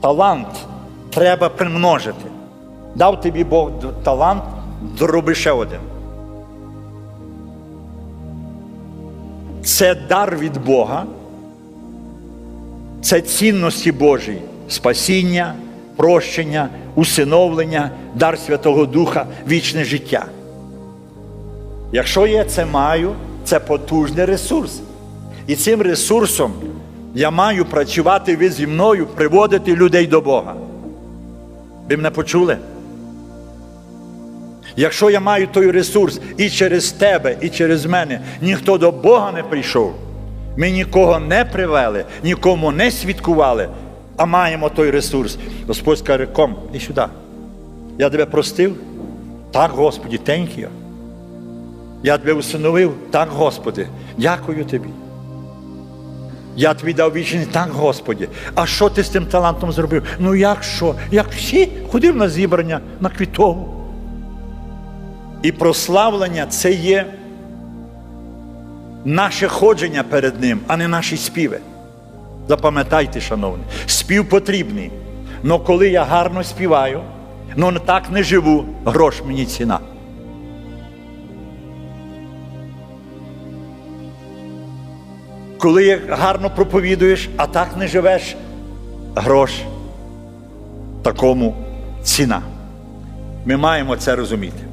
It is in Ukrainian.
талант треба примножити. Дав тобі Бог талант, зроби ще один. Це дар від Бога, це цінності Божі, спасіння, прощення, усиновлення, дар Святого Духа, вічне життя. Якщо я це маю, це потужний ресурс. І цим ресурсом я маю працювати ви зі мною, приводити людей до Бога. Ви мене почули? Якщо я маю той ресурс і через тебе, і через мене ніхто до Бога не прийшов, ми нікого не привели, нікому не свідкували, а маємо той ресурс. Господь каже, ком, і сюди. Я тебе простив? Так, Господі, thank. Я тебе усиновив, так, Господи, дякую тобі. Я тобі дав вічний так, Господі. А що ти з тим талантом зробив? Ну як що? Як всі ходив на зібрання на квітову. І прославлення це є наше ходження перед Ним, а не наші співи. Запам'ятайте, шановні, спів потрібний. але коли я гарно співаю, но так не живу, грош мені ціна. Коли гарно проповідуєш, а так не живеш, грош такому ціна. Ми маємо це розуміти.